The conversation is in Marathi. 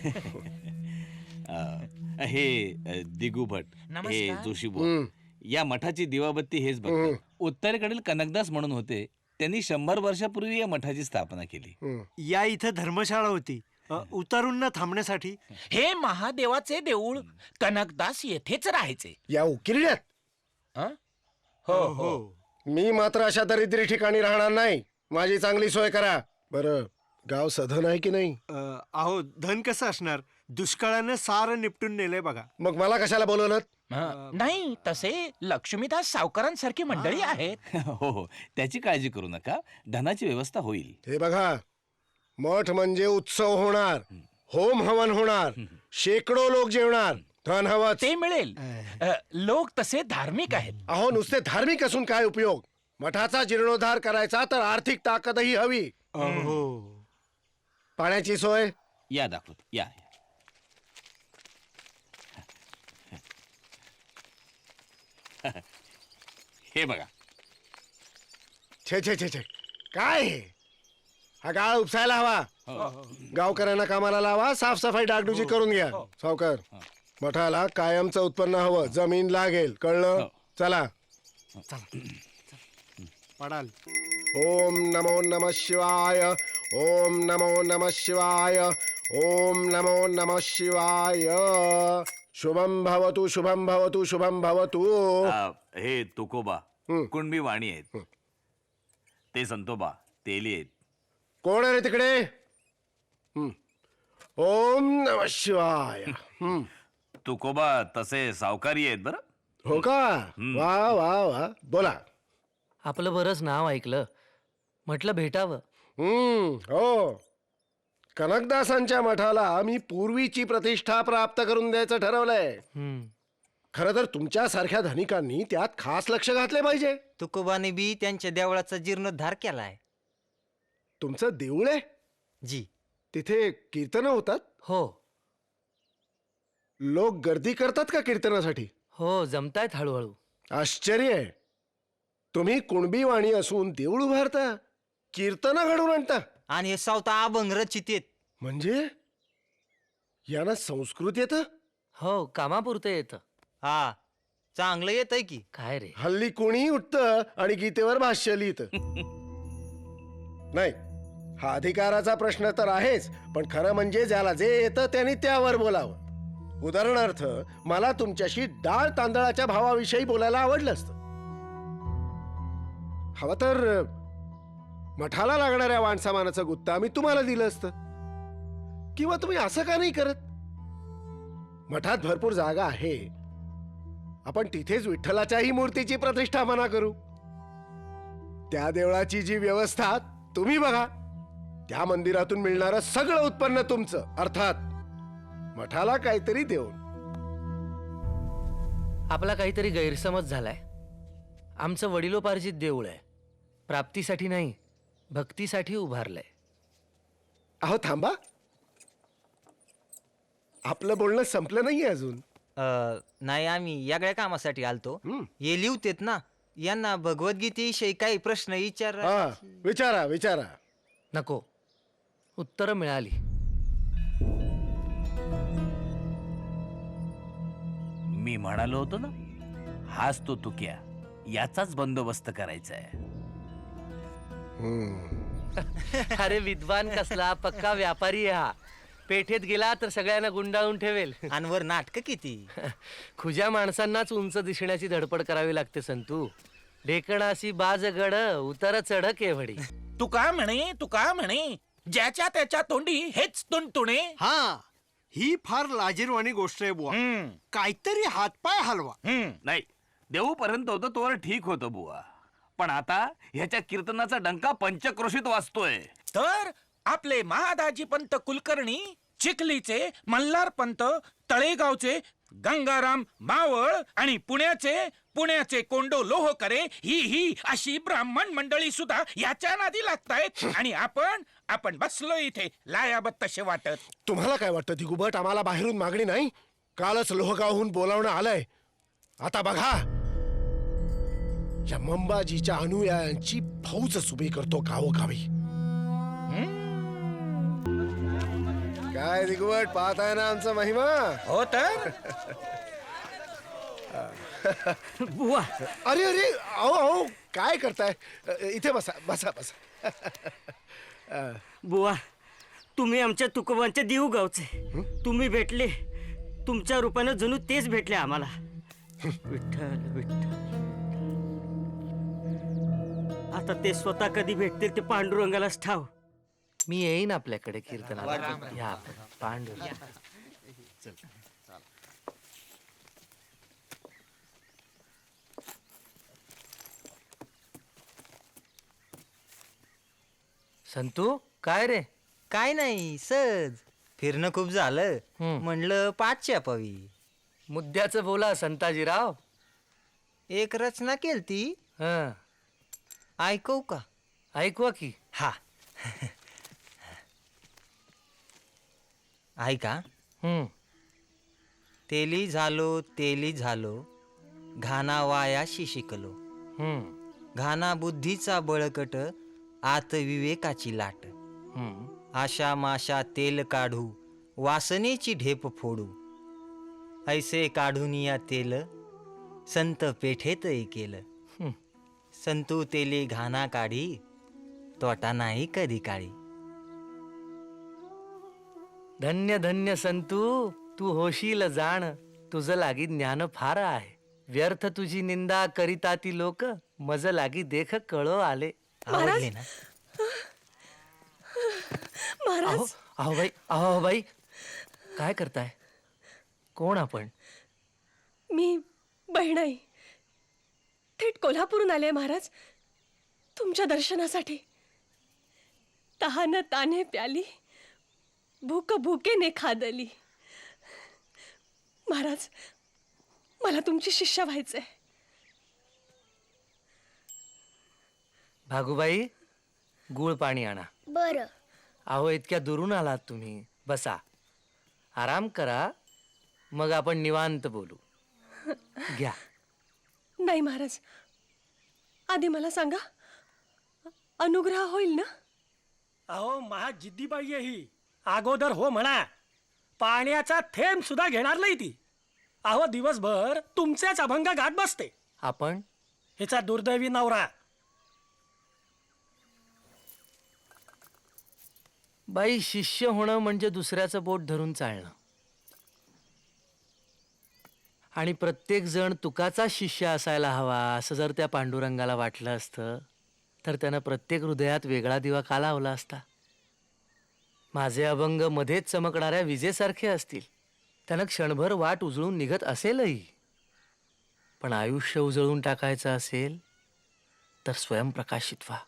अ, हे अ, दिगू भट हे नमस्कार. जोशी बुवा या मठाची दिवाबत्ती हेच बघ. उत्तरेकडील कनकदास म्हणून होते. त्यांनी शंभर वर्षापूर्वी या मठाची स्थापना केली. या इथं धर्मशाळा होती. अ, उतारूंना थांबण्यासाठी. हे महादेवाचे देऊळ कनकदास येथेच राहायचे. या उकिरड्यात हं? हो. हो. मी मात्र अशा दरिद्री ठिकाणी राहणार नाही. माझी चांगली सोय करा. बरं. गाव सधन आहे की नाही? अ, अहो धन कसं असणार? दुष्काळानं सारं निपटून नेलंय बघा. मग मला कशाला बोलवलं हं, नाही तसे लक्ष्मीदास सावकारांसारखी मंडळी आहेत. हो हो. त्याची काळजी करू नका. धनाची व्यवस्था होईल. हे बघा मठ म्हणजे उत्सव होणार होम हवन होणार शेकडो लोक जेवणार धन हवंच. ते मिळेल. अ, लोक तसे धार्मिक आहेत. अहो नुसते धार्मिक असून काय उपयोग? मठाचा जीर्णोद्धार करायचा तर आर्थिक ताकदही हवी. हो पाण्याची सोय? या दाखवत या या. हे बघा. छे छे छे छे. काय हे? हा गाळ उपसायला हवा. गावकऱ्यांना कामाला लावा साफसफाई डागडुजी करून घ्या. सावकार मठाला कायमचं उत्पन्न हवं. जमीन लागेल. कळलं? चला. पडाल. ओम नमो नम शिवाय. ओम नमो नम शिवाय ओम नमो नम शिवाय। शुभम भवतु शुभम भवतु शुभम भवतु। हे तुकोबा. कुणबी वाणी आहेत? ते संतोबा तेली आहेत. कोण आहे रे तिकडे? हं. ओम नम शिवाय। हं. तुकोबा तसे सावकारी आहेत बरं? हो का? वा वा वा. बोला. आपलं बरंच नाव ऐकलं. म्हटलं भेटावं. हम्म. हो. कनकदासांच्या मठाला मी पूर्वीची प्रतिष्ठा प्राप्त करून द्यायचं ठरवलंय. हम्म. खरं तर तुमच्यासारख्या धनिकांनी त्यात खास लक्ष घातले पाहिजे. तुकोबाने बी त्यांच्या देवळाचा जीर्णोद्धार केलाय. तुमचं देऊळ आहे? जी. तिथे कीर्तनं होतात? हो. लोक गर्दी करतात का कीर्तनासाठी? हो जमतायत हळूहळू. आश्चर्य आहे. तुम्ही कुणबी वाणी असून देऊळ उभारता? कीर्तनं घडून आणता. आणि हे सावता अभंग रचित आहेत. म्हणजे? यांना संस्कृत येतं? हो कामापुरतं येतं. हा चांगलं येत आहे की. काय रे? हल्ली कोणी उठतं आणि गीतेवर भाष्य लिहित. नाही हा अधिकाराचा प्रश्न तर आहेच पण खरं म्हणजे ज्याला जे येतं त्यांनी त्यावर बोलावं. उदाहरणार्थ मला तुमच्याशी डाळ तांदळाच्या भावाविषयी बोलायला आवडलं असतं. हवं तर मठाला लागणाऱ्या वाणसामानाचं गुत्ता मी तुम्हाला दिलं असतं. किंवा तुम्ही असं का नाही करत? मठात भरपूर जागा आहे. आपण तिथेच विठ्ठलाच्याही मूर्तीची प्रतिष्ठापना करू. त्या देवळाची जी व्यवस्था तुम्ही बघा. त्या मंदिरातून मिळणारं सगळं उत्पन्न तुमचं अर्थात मठाला काहीतरी देऊन. आपला काहीतरी गैरसमज झालाय. आमचं वडिलोपार्जित देऊळ आहे. प्राप्तीसाठी नाही. भक्तीसाठी उभारलंय. अहो थांबा. आपलं बोलणं संपलं नाहीये अजून. अ, नाही आम्ही यागळ्या कामासाठी आलतो. हं. हे लिहतेत ना यांना भगवद्गीतेविषयी काही प्रश्न विचार हा विचारा विचारा. नको. उत्तरं मिळाली. मी म्हणालो होतो ना हाच तो तुक्या. याचाच बंदोबस्त करायचा आहे अरे विद्वान कसला पक्का व्यापारी आहे हा. पेठेत गेला तर सगळ्यांना गुंडाळून ठेवेल. आणि वर नाटक किती? खुज्या माणसांनाच उंच दिसण्याची धडपड करावी लागते संतू. ढेकणाशी बाज गड उतर चढ केवडी. तुका म्हणे तुका म्हणे? ज्याच्या त्याच्या तोंडी हेच तुणतुणे. हा ही फार लाजीरवाणी गोष्ट आहे बुवा. हं, काहीतरी हातपाय हलवा. हं. नाही देऊपर्यंत होतं तोवर ठीक होतं बुवा. पण आता ह्याच्या कीर्तनाचा डंका पंचक्रोशीत वाजतोय. तर आपले महादाजी पंत कुलकर्णी चिखलीचे मल्हार पंत तळेगावचे गंगाराम मावळ आणि पुण्याचे पुण्याचे कोंडो लोहकरे ही ही अशी ब्राह्मण मंडळी सुद्धा याच्या नादी लागतायत. आणि आपण आपण बसलो इथे लायाबत तसे वाटत. तुम्हाला काय वाटतं दिगुबट? आम्हाला बाहेरून मागणी नाही? कालच लोहगावहून बोलावणं आलंय. आता बघा. या मंबाजीच्या अनुयायांची फौजच उभी करतो गावोगावी. काय दिगवट पाहताय ना आमचा महिमा? हो तर? बुवा. अरे अरे अहो अहो काय करताय? अ, इथे बसा बसा बसा. बुवा तुम्ही आमच्या तुकोबांच्या देऊ गावचे. तुम्ही भेटले तुमच्या रूपानं जणू तेच भेटले आम्हाला. विठ्ठल विठ्ठल. आता ते स्वतः कधी भेटतील ते पांडुरंगालाच ठाव. मी येईन आपल्याकडे कीर्तनाला. या आपण. पांडुरंग. संतू काय रे? काय नाही सहज फिरणं खूप झालं. हम्म. म्हणलं पाच चपावी मुद्द्याचं बोला संताजीराव. एक रचना केलती. हं. ऐकवू का ऐकवा की हा ऐका हं तेली झालो तेली झालो घाना वायाशी शिकलो हं घाना बुद्धीचा बळकट आत विवेकाची लाट हं आशा माशा तेल काढू वासनेची ढेप फोडू ऐसे काढून या तेल संत पेठेत केलं. संतू तेली घाना काढी तोटा नाही कधी काळी. धन्य धन्य संतू तू होशील जाण तुझं लागी ज्ञान फार आहे. व्यर्थ तुझी निंदा करिता ती लोक मज लागी देख कळो आले. आवडले ना? अहो अहो बाई अहो बाई काय करताय? कोण आपण? मी बहिणाई थेट कोल्हापूरून आले महाराज. तुमच्या दर्शनासाठी. तहान ताने प्याली भूक भुकेने खादली. महाराज मला तुमची शिष्या व्हायचंय. भागुबाई गुळ पाणी आणा. बर. अहो इतक्या दुरून आलात तुम्ही. बसा. आराम करा. मग आपण निवांत बोलू. घ्या. नाही महाराज. आधी मला सांगा अनुग्रह होईल ना? अहो महा जिद्दी बाई आहे ही. अगोदर हो म्हणा. पाण्याचा थेंब सुद्धा घेणार नाही ती. अहो दिवसभर तुमचेच अभंग गात बसते. आपण? हिचा दुर्दैवी नवरा. बाई शिष्य होणं म्हणजे दुसऱ्याचं बोट धरून चालणं. आणि प्रत्येक जण तुकाचा शिष्य असायला हवा असं जर त्या पांडुरंगाला वाटलं असतं तर त्यानं प्रत्येक हृदयात वेगळा दिवा का लावला असता? माझे अभंग मध्येच चमकणाऱ्या विजेसारखे असतील. त्यानं क्षणभर वाट उजळून निघत असेलही. पण आयुष्य उजळून टाकायचं असेल तर स्वयंप्रकाशित व्हा.